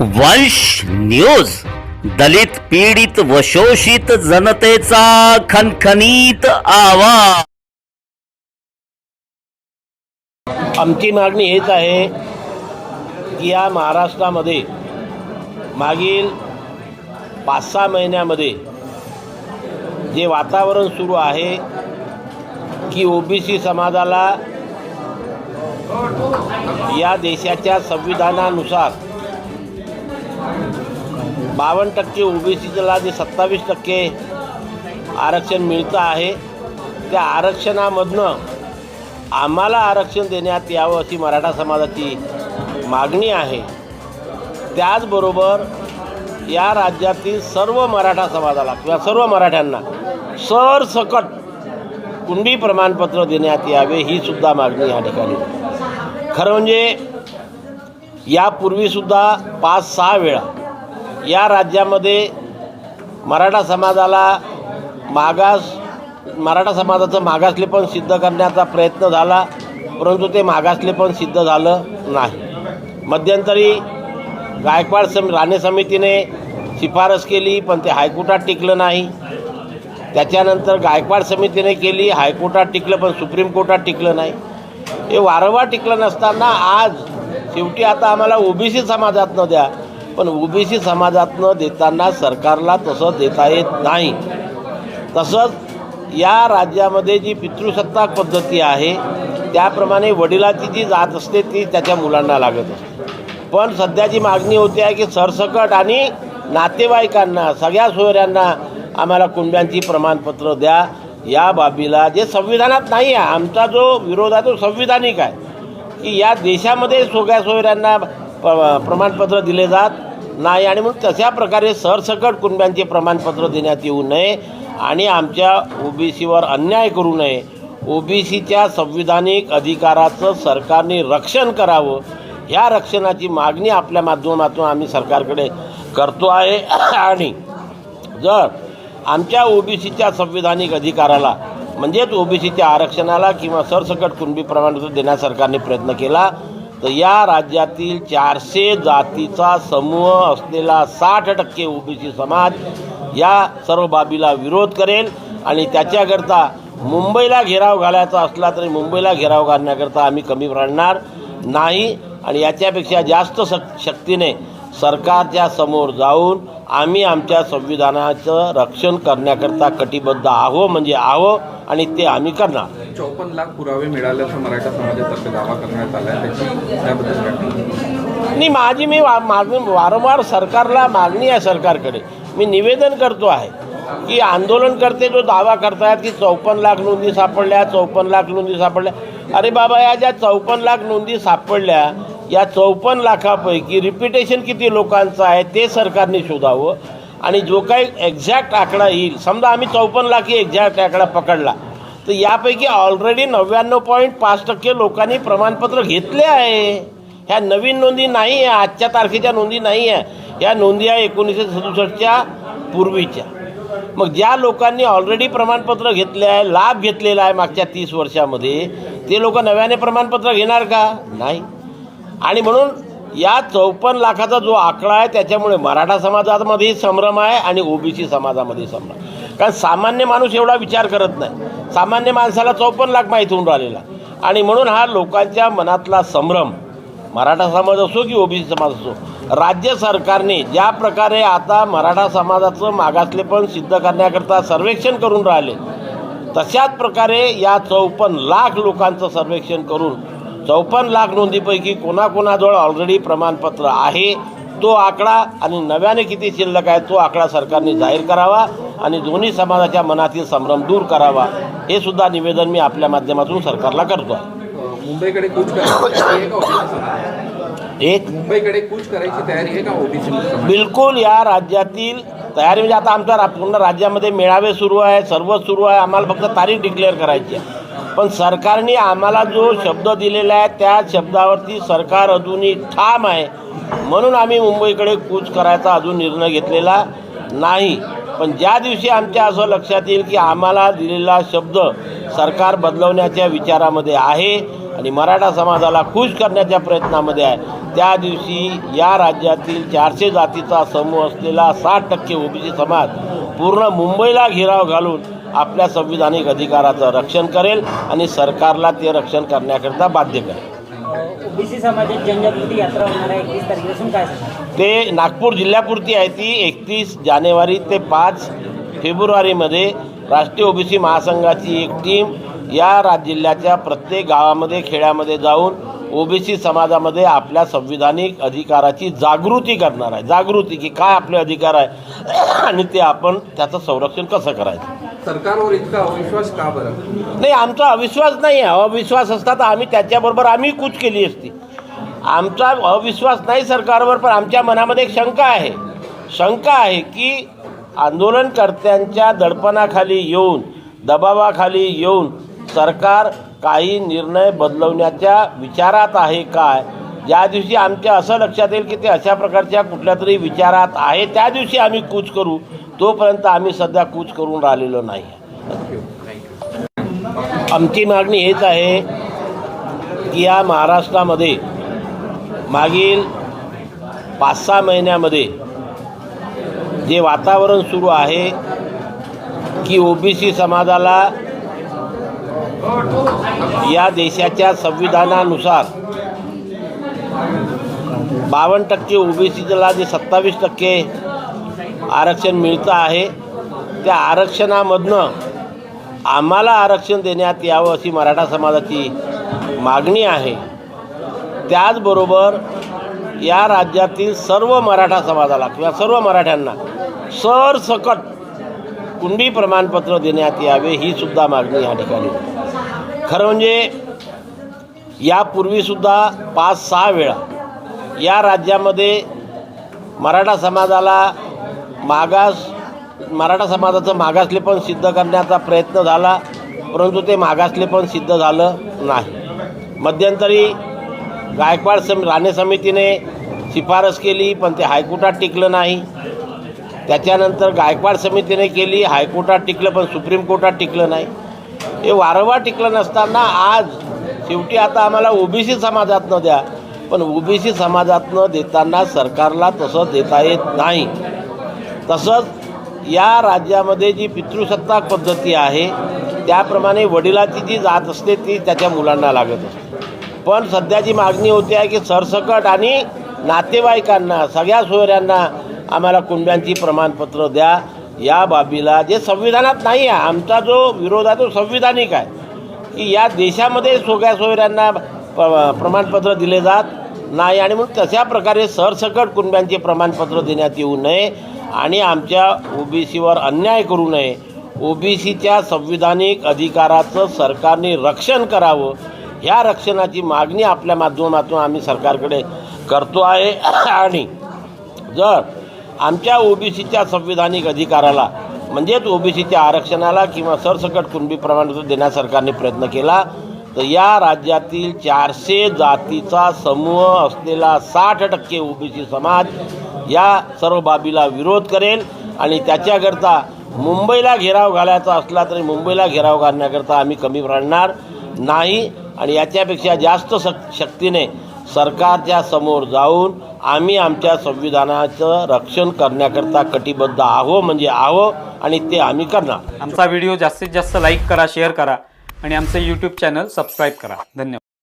वंश न्यूज. दलित पीडित व शोषित जनतेचा खनखनीत आवाज. आमची मागणी हेच आहे की या महाराष्ट्रामध्ये मागील पाच सहा महिन्यामध्ये जे वातावरण सुरू आहे की ओबीसी समाजाला या देशाच्या संविधानानुसार बावन्न टक्के ओबीसीला जे सत्तावीस टक्के आरक्षण मिळतं आहे. त्या आरक्षणामधनं आम्हाला आरक्षण देण्यात यावं अशी मराठा समाजाची मागणी आहे. त्याचबरोबर या राज्यातील सर्व मराठा समाजाला किंवा सर्व मराठ्यांना सरसकट कुणबी प्रमाणपत्र देण्यात यावे ही सुद्धा मागणी या ठिकाणी. खरं म्हणजे यापूर्वीसुद्धा पाच सहा वेळा या राज्यामध्ये मराठा समाजाला मागास मराठा समाजाचं मागासलेपण सिद्ध करण्याचा प्रयत्न झाला परंतु ते मागासलेपण सिद्ध झालं नाही. मध्यंतरी गायकवाड सम राणे समितीने शिफारस केली पण ते हायकोर्टात टिकलं नाही. त्याच्यानंतर गायकवाड समितीने केली हायकोर्टात टिकलं पण सुप्रीम कोर्टात टिकलं नाही. हे वारंवार टिकलं नसताना आज शेवटी आता आम्हाला ओबीसी समाजातनं द्या पण ओबीसी समाजातनं देताना सरकारला तसं देता येत नाही. तसंच या राज्यामध्ये जी पितृसत्ताक पद्धती आहे त्याप्रमाणे वडिलाची जी जात असते ती त्याच्या मुलांना लागत असते. पण सध्याची मागणी होती आहे की सरसकट आणि नातेवाईकांना सगळ्या सोयऱ्यांना आम्हाला कुंड्यांची प्रमाणपत्र द्या. या बाबीला जे संविधानात नाही आहे आमचा जो विरोध आहे तो संविधानिक आहे की या देशामध्ये सगळ्या सोयऱ्यांना प्र प्रमाणपत्र दिले जात नाही आणि मग तशा प्रकारे सरसकट कुटुंबांचे प्रमाणपत्र देण्यात येऊ नये आणि आमच्या ओबीसीवर अन्याय करू नये. ओबीसीच्या संविधानिक अधिकाराचं सरकारने रक्षण करावं. ह्या रक्षणाची मागणी आपल्या माध्यमातून आम्ही सरकारकडे करतो आहे. आणि जर आमच्या ओबीसीच्या संविधानिक अधिकाराला म्हणजेच ओबीसीच्या आरक्षणाला किंवा सरसकट कुणबी प्रमाणपत्र देण्यास सरकारने प्रयत्न केला तर या राज्यातील चारशे जातीचा समूह असलेला साठ टक्के ओबीसी समाज या सर्व बाबीला विरोध करेल आणि त्याच्याकरता मुंबईला घेराव घालायचा असला तरी मुंबईला घेराव घालण्याकरता आम्ही कमी पडणार नाही आणि याच्यापेक्षा जास्त शक शक्तीने सरकारच्या समोर जाऊन आम्ही आमच्या संविधानाचं रक्षण करण्याकरता कटिबद्ध आहो म्हणजे आहो आणि ते आम्ही करणार. चौपन्न लाख पुरावे मिळाल्याचा मराठा समाजातर्फे दावा करण्यात आला? आणि माझी मी वा मागणी वारंवार सरकारला मागणी आहे सरकारकडे. मी निवेदन करतो आहे की आंदोलनकर्ते जो दावा करतायत की चौपन्न लाख नोंदी सापडल्या चौपन्न लाख नोंदी सापडल्या. अरे बाबा या ज्या चौपन्न लाख नोंदी सापडल्या या चौपन्न लाखापैकी रिपिटेशन किती लोकांचं आहे ते सरकारने शोधावं. आणि जो काही एक्झॅक्ट आकडा येईल समजा आम्ही चौपन्न लाखी एक्झॅक्ट आकडा पकडला तर यापैकी ऑलरेडी नव्याण्णव पॉईंट पाच टक्के लोकांनी प्रमाणपत्र घेतले आहे. ह्या नवीन नोंदी नाही आहे आजच्या तारखेच्या नोंदी नाही आहे. ह्या नोंदी आहे एकोणीसशे सदुसष्टच्या पूर्वीच्या. मग ज्या लोकांनी ऑलरेडी प्रमाणपत्र घेतले आहे लाभ घेतलेला आहे मागच्या तीस वर्षामध्ये ते लोक नव्याने प्रमाणपत्र घेणार का? नाही. आणि म्हणून या चौपन्न लाखाचा जो आकडा आहे त्याच्यामुळे मराठा समाजामध्येही संभ्रम आहे आणि ओबीसी समाजामध्ये संभ्रम कारण सामान्य माणूस एवढा विचार करत नाही. सामान्य माणसाला चौपन्न लाख माहीत होऊन राहिलेला आणि म्हणून हा लोकांच्या मनातला संभ्रम मराठा समाज असो की ओबीसी समाज असो राज्य सरकारने ज्या प्रकारे आता मराठा समाजाचं मागासलेपण सिद्ध करण्याकरता सर्वेक्षण करून राहिले तशाच प्रकारे या चौपन्न लाख लोकांचं सर्वेक्षण करून चौपन्न लाख नोंदीपैकी कोणाकोणाजवळ ऑलरेडी प्रमाणपत्र आहे? तो आकडा आणि नव्याने किती शिल्लक आहे तो आकडा सरकारने जाहीर करावा आणि दोन्ही समाजाच्या मनातील संभ्रम दूर करावा हे सुद्धा निवेदन मी आपल्या माध्यमातून सरकारला करतो मुंबईकडे कूच एक मुंबईकडे कूच करायची तयारी आहे का ओबीसी बिलकुल या राज्यातील तयारी म्हणजे आता आमच्या पूर्ण राज्यामध्ये मेळावे सुरू आहे सर्व सुरू आहे आम्हाला फक्त तारीख डिक्लेअर करायची आहे. पण सरकारने आम्हाला जो शब्द दिलेला आहे त्या शब्दावरती सरकार अजूनही ठाम आहे. म्हणून आम्ही मुंबईकडे कूच करायचा अजून निर्णय घेतलेला नाही. पण ज्या दिवशी आमच्या असं लक्षात येईल की आम्हाला दिलेला शब्द सरकार बदलवण्याच्या विचारामध्ये आहे आणि मराठा समाजाला खुश करण्याच्या प्रयत्नामध्ये आहे त्या दिवशी या राज्यातील चारशे जातीचा समूह असलेला साठ टक्के ओबीसी समाज पूर्ण मुंबईला घेराव घालून आपल्या संविधानिक अधिकाराचं रक्षण करेल आणि सरकारला ते रक्षण करण्याकरिता बाध्य करेल. ओबीसी समाजात जनजागृती यात्रा होणार आहे एकवीस तारखेपासून काय सांगा ते नागपूर जिल्ह्यापुरती आहे ती एकतीस जानेवारी ते पाच फेब्रुवारीमध्ये राष्ट्रीय ओबीसी महासंघाची एक टीम या राज जिल्ह्याच्या प्रत्येक गावामध्ये खेड्यामध्ये जाऊन ओबीसी समाजामध्ये आपल्या संविधानिक अधिकाराची जागृती करणार आहे. जागृती की काय आपले अधिकार आहे? आणि ते आपण त्याचं संरक्षण कसं करायचं? सरकारवर इतका अविश्वास का बरं? नाही आमचा अविश्वास नाही आहे. अविश्वास असता तर आम्ही त्याच्याबरोबर आम्ही कूच केली असती. आमचा अविश्वास नाही सरकारवर पण आमच्या मनामध्ये एक शंका आहे. शंका आहे की आंदोलनकर्त्यांच्या दडपणाखाली येऊन दबावाखाली येऊन सरकार काही निर्णय बदलवण्याच्या विचारात आहे काय? ज्या दिवशी आमच्या असं लक्षात येईल की ते अशा प्रकारच्या कुठल्या तरी विचारात आहे त्या दिवशी आम्ही कूच करू. तोपर्यंत आम्ही सध्या कूच करून राहिलेलो नाही. आमची मागणी हेच आहे की या महाराष्ट्रामध्ये मागील पाच सहा महिन्यामध्ये जे वातावरण सुरू आहे की ओबीसी समाजाला या देशाच्या संविधानानुसार बावन्न टक्के ओबीसीला जे सत्तावीस टक्के आरक्षण मिळतं आहे त्या आरक्षणामधनं आम्हाला आरक्षण देण्यात यावं अशी मराठा समाजाची मागणी आहे. त्याचबरोबर या राज्यातील सर्व मराठा समाजाला किंवा सर्व मराठ्यांना सरसकट कुणबी प्रमाणपत्र देण्यात यावे ही सुद्धा मागणी या ठिकाणी. खरं म्हणजे यापूर्वीसुद्धा पाच सहा वेळा या राज्यामध्ये मराठा समाजाला मागास मराठा समाजाचं मागासलेपण सिद्ध करण्याचा प्रयत्न झाला परंतु ते मागासलेपण सिद्ध झालं नाही. मध्यंतरी गायकवाड सम राणे समितीने शिफारस केली पण ते हायकोर्टात टिकलं नाही. त्याच्यानंतर गायकवाड समितीने केली हायकोर्टात टिकलं पण सुप्रीम कोर्टात टिकलं नाही. हे वारंवार टिकलं नसताना आज शेवटी आता आम्हाला ओबीसी समाजातनं द्या. पण ओबीसी समाजातनं देताना सरकारला तसं देता येत नाही. तसंच या राज्यामध्ये जी पितृसत्ताक पद्धती आहे त्याप्रमाणे वडिलाची जी जात असते ती त्याच्या मुलांना लागत असते. पण सध्याची मागणी होती आहे की सरसकट आणि नातेवाईकांना सगळ्या सोयऱ्यांना आम्हाला कुंड्यांची प्रमाणपत्र द्या. या बाबीला जे संविधानात नाही आहे आमचा जो विरोध आहे तो संविधानिक आहे. की या देशामध्ये सोग्या सोयऱ्यांना प- प्रमाणपत्र दिले जात नाही आणि मग तशा प्रकारे सरसकट कुणब्यांचे प्रमाणपत्र देण्यात येऊ नये आणि आमच्या ओबीसीवर अन्याय करू नये. ओबीसीच्या संविधानिक अधिकाराचं सरकारने रक्षण करावं. ह्या रक्षणाची मागणी आपल्या माध्यमातून आम्ही सरकारकडे करतो आहे. आणि जर आमच्या ओबीसीच्या संविधानिक अधिकाराला म्हणजेच ओबीसीच्या आरक्षणाला किंवा सरसकट कुणबी प्रमाणपत्र देण्यास सरकारने प्रयत्न केला तर या राज्यातील चारशे जातीचा समूह असलेला साठ टक्के ओबीसी समाज या सर्व बाबीला विरोध करेल आणि त्याच्याकरता मुंबईला घेराव घालायचा असला तरी मुंबईला घेराव घालण्याकरता आम्ही कमी पडणार नाही. आणि याच्यापेक्षा जास्त शक शक्तीने सरकारच्या समोर जाऊन आम्ही आमच्या संविधानाचं रक्षण करण्याकरता कटिबद्ध आहो म्हणजे आहो आणि ते आम्ही करणार. आमचा व्हिडिओ जास्तीत जास्त लाईक करा शेअर करा आणि आमचं यूट्यूब चॅनल सबस्क्राईब करा. धन्यवाद.